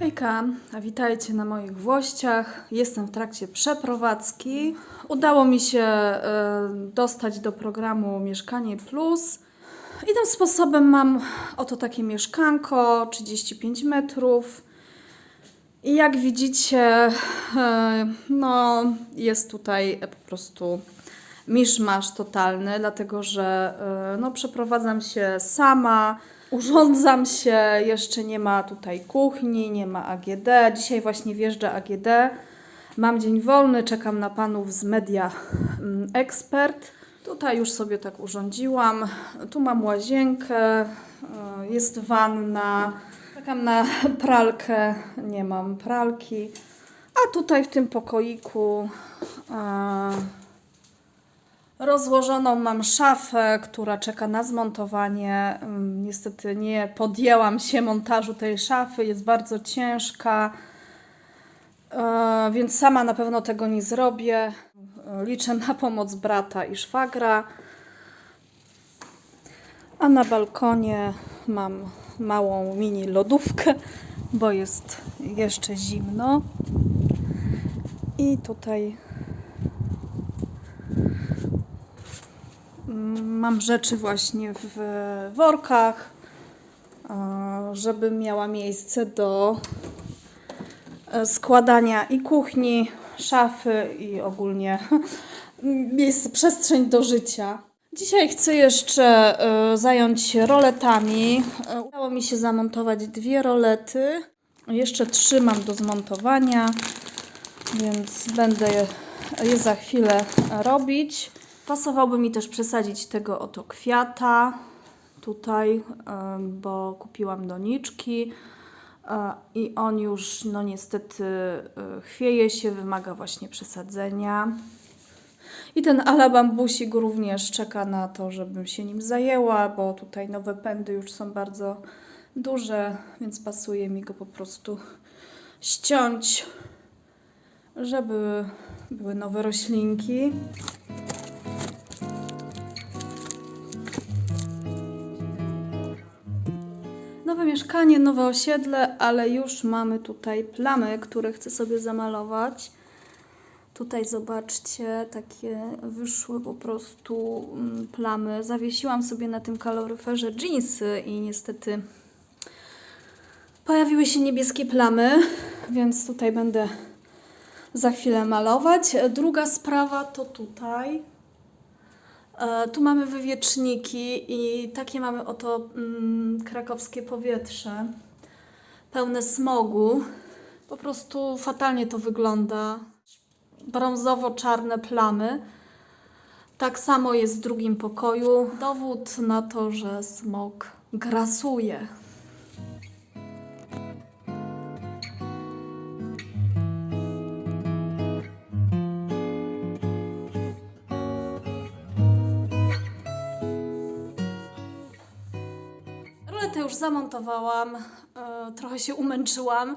Hejka, witajcie na moich włościach. Jestem w trakcie przeprowadzki. Udało mi się e, dostać do programu Mieszkanie Plus. I tym sposobem mam oto takie mieszkanko, 35 metrów. I jak widzicie, e, no jest tutaj po prostu miszmasz totalny, dlatego że e, no, przeprowadzam się sama, urządzam się, jeszcze nie ma tutaj kuchni, nie ma AGD. Dzisiaj właśnie wjeżdża AGD. Mam dzień wolny, czekam na panów z Media mm, Expert. Tutaj już sobie tak urządziłam. Tu mam łazienkę, e, jest wanna. Czekam na pralkę, nie mam pralki. A tutaj w tym pokoiku e, rozłożoną mam szafę, która czeka na zmontowanie. Ym, Niestety nie podjęłam się montażu tej szafy, jest bardzo ciężka, e, więc sama na pewno tego nie zrobię. Liczę na pomoc brata i szwagra. A na balkonie mam małą mini lodówkę, bo jest jeszcze zimno. I tutaj mam rzeczy właśnie w workach, żeby miała miejsce do e, składania i kuchni, szafy i ogólnie miejsce, przestrzeń do życia. Dzisiaj chcę jeszcze e, zająć się roletami. E, Udało mi się zamontować dwie rolety. Jeszcze trzy mam do zmontowania, więc będę je za chwilę robić. Pasowałby mi też przesadzić tego oto kwiata tutaj, bo kupiłam doniczki e, i on już no niestety e, chwieje się, wymaga właśnie przesadzenia. I ten alabambusik również czeka na to, żebym się nim zajęła, bo tutaj nowe pędy już są bardzo duże, więc pasuje mi go po prostu ściąć, żeby były nowe roślinki. Mieszkanie, nowe osiedle, ale już mamy tutaj plamy, które chcę sobie zamalować. Tutaj zobaczcie, takie wyszły po prostu mm, plamy. Zawiesiłam sobie na tym kaloryferze jeansy i niestety pojawiły się niebieskie plamy, więc tutaj będę za chwilę malować. Druga sprawa to tutaj. E, Tu mamy wywieczniki i takie mamy oto mm, krakowskie powietrze, pełne smogu. Po prostu fatalnie to wygląda. Brązowo-czarne plamy. Tak samo jest w drugim pokoju. Dowód na to, że smog grasuje. Już zamontowałam, e, trochę się umęczyłam.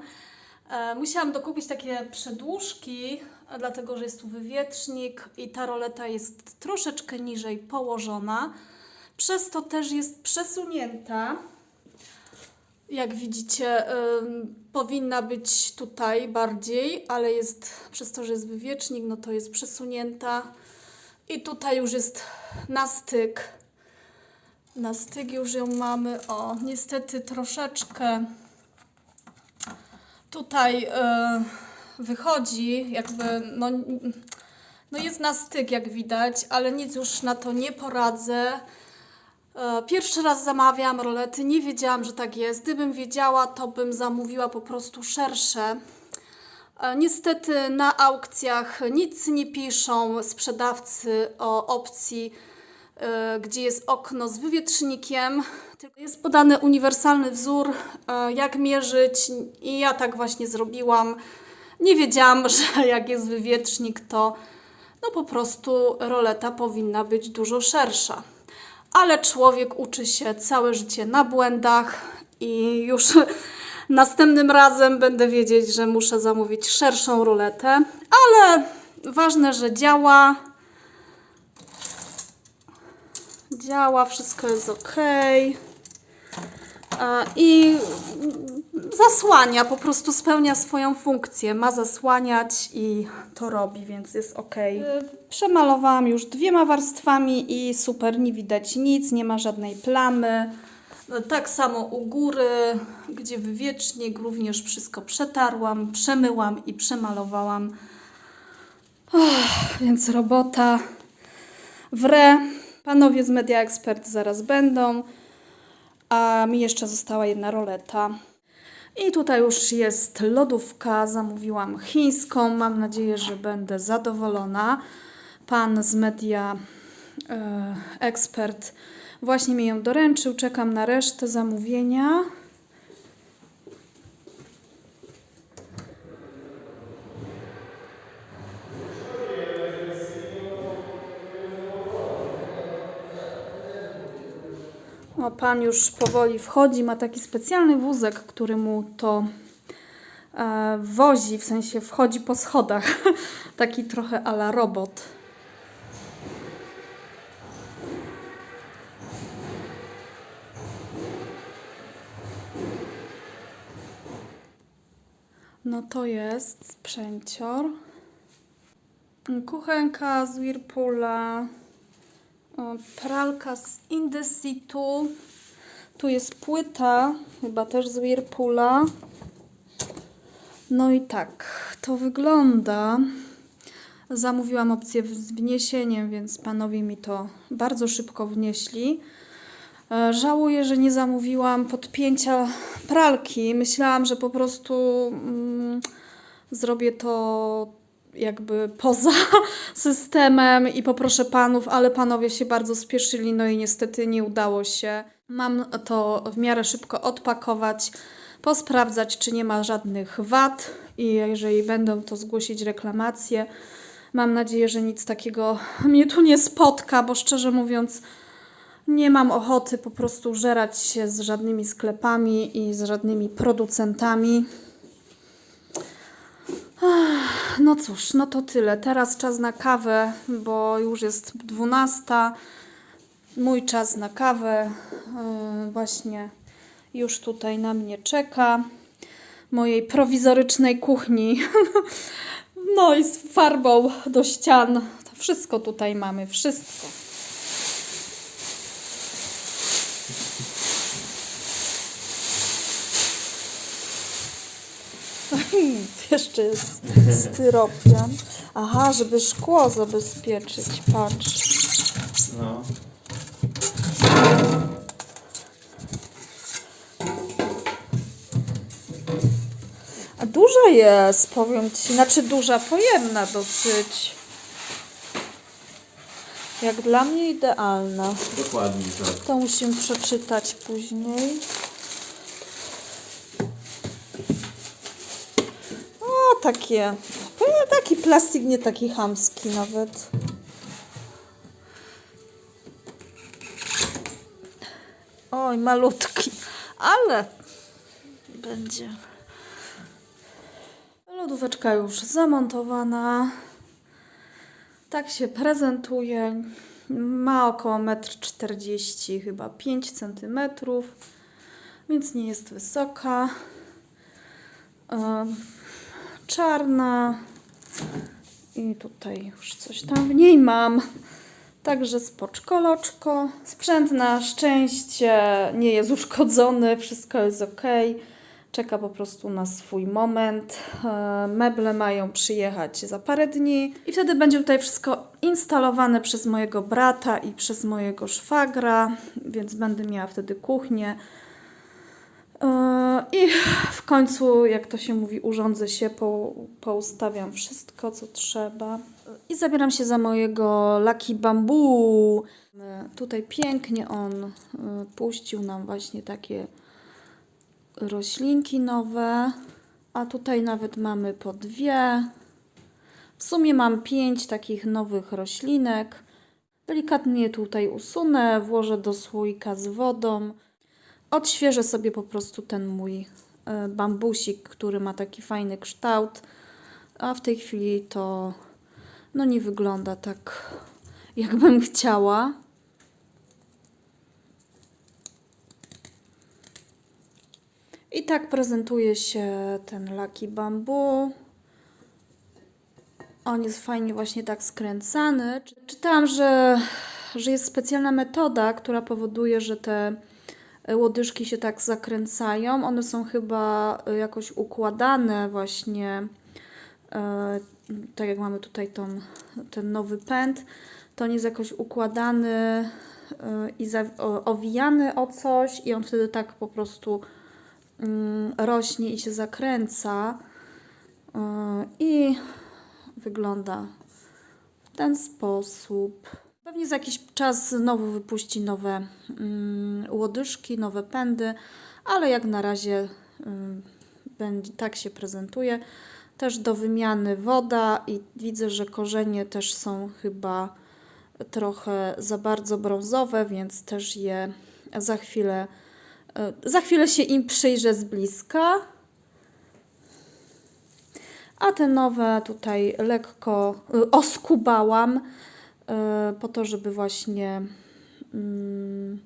E, musiałam dokupić takie przedłużki, e, dlatego że jest tu wywiecznik i ta roleta jest troszeczkę niżej położona. Przez to też jest przesunięta. Jak widzicie, powinna być tutaj bardziej, ale jest przez to, że jest wywiecznik, no to jest przesunięta. I tutaj już jest na styk. Na styk już ją mamy. O, niestety troszeczkę tutaj e, wychodzi, jakby, no, no jest na styk, jak widać, ale nic już na to nie poradzę. E, Pierwszy raz zamawiałam rolety, nie wiedziałam, że tak jest. Gdybym wiedziała, to bym zamówiła po prostu szersze. E, Niestety na aukcjach nic nie piszą sprzedawcy o opcji, gdzie jest okno z wywiecznikiem. Tylko jest podany uniwersalny wzór, e, jak mierzyć, i ja tak właśnie zrobiłam. Nie wiedziałam, że jak jest wywiecznik, to no po prostu roleta powinna być dużo szersza. Ale człowiek uczy się całe życie na błędach i już następnym razem będę wiedzieć, że muszę zamówić szerszą roletę, ale ważne, że działa. Działa, wszystko jest ok. I zasłania, po prostu spełnia swoją funkcję. Ma zasłaniać i to robi, więc jest ok. Przemalowałam już dwiema warstwami i super, nie widać nic, nie ma żadnej plamy. No, Tak samo u góry, gdzie wywiecznik, również wszystko przetarłam, przemyłam i przemalowałam. Więc robota w re. Panowie z Media Expert zaraz będą, a mi jeszcze została jedna roleta. I tutaj już jest lodówka, zamówiłam chińską, mam nadzieję, że będę zadowolona. Pan z Media e, Expert właśnie mi ją doręczył, czekam na resztę zamówienia. O, pan już powoli wchodzi, ma taki specjalny wózek, który mu to e, wozi, w sensie wchodzi po schodach. taki trochę ala robot. No to jest sprzęcior. Kuchenka z Whirlpoola. Pralka z Indesitu. Tu jest płyta, chyba też z Whirlpoola. No i tak to wygląda. Zamówiłam opcję z wniesieniem, więc panowie mi to bardzo szybko wnieśli. E, Żałuję, że nie zamówiłam podpięcia pralki. Myślałam, że po prostu mm, zrobię to jakby poza systemem i poproszę panów, ale panowie się bardzo spieszyli, no i niestety nie udało się. Mam to w miarę szybko odpakować, posprawdzać, czy nie ma żadnych wad i jeżeli będą, to zgłosić reklamację. Mam nadzieję, że nic takiego mnie tu nie spotka, bo szczerze mówiąc, nie mam ochoty po prostu żerać się z żadnymi sklepami i z żadnymi producentami. Ach, No cóż, no to tyle. Teraz czas na kawę, bo już jest 12. Mój czas na kawę yy, właśnie już tutaj na mnie czeka. Mojej prowizorycznej kuchni. No i z farbą do ścian. Wszystko tutaj mamy, wszystko. Jeszcze jest styropian. Aha, żeby szkło zabezpieczyć. Patrz. No. A duża jest, powiem Ci. Znaczy duża, pojemna dosyć. Jak dla mnie idealna. Dokładnie tak. To musimy przeczytać później. Takie. Taki plastik, nie taki chamski nawet. Oj, malutki, ale będzie. Lodóweczka już zamontowana. Tak się prezentuje. Ma około 1,40 m, chyba 5 cm, więc nie jest wysoka. Em, Czarna. I tutaj już coś tam w niej mam. Także spoczkoloczko. Sprzęt na szczęście nie jest uszkodzony, wszystko jest ok. Czeka po prostu na swój moment. E, Meble mają przyjechać za parę dni i wtedy będzie tutaj wszystko instalowane przez mojego brata i przez mojego szwagra, więc będę miała wtedy kuchnię. E, I w końcu, jak to się mówi, urządzę się, po, poustawiam wszystko, co trzeba. I zabieram się za mojego Lucky Bamboo. E, Tutaj pięknie on e, puścił nam właśnie takie roślinki nowe. A tutaj nawet mamy po dwie. W sumie mam pięć takich nowych roślinek. Delikatnie tutaj usunę, włożę do słoika z wodą. Odświeżę sobie po prostu ten mój bambusik, który ma taki fajny kształt. A w tej chwili to no nie wygląda tak, jakbym chciała. I tak prezentuje się ten Lucky Bamboo. On jest fajnie właśnie tak skręcany. Czy- Czytałam, że, że jest specjalna metoda, która powoduje, że te e, łodyżki się tak zakręcają. One są chyba e, jakoś układane właśnie, e, tak jak mamy tutaj tą, ten nowy pęd, to on jest jakoś układany e, i owijany o coś i on wtedy tak po prostu mm, rośnie i się zakręca. I wygląda w ten sposób. Pewnie za jakiś czas znowu wypuści nowe mm, łodyżki, nowe pędy, ale jak na razie ym, będzie, tak się prezentuje. Też do wymiany woda i widzę, że korzenie też są chyba trochę za bardzo brązowe, więc też je za chwilę, y, za chwilę się im przyjrzę z bliska. A te nowe tutaj lekko y, oskubałam po to, żeby właśnie mm,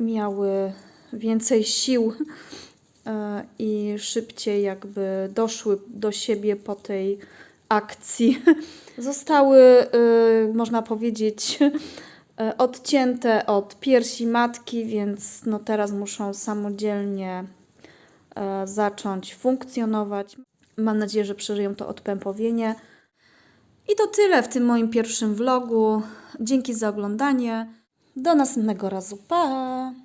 miały więcej sił y, i szybciej jakby doszły do siebie po tej akcji. Zostały, y, można powiedzieć, y, odcięte od piersi matki, więc no teraz muszą samodzielnie zacząć funkcjonować. Mam nadzieję, że przeżyją to odpępowienie. I to tyle w tym moim pierwszym vlogu. Dzięki za oglądanie. Do następnego razu. Pa!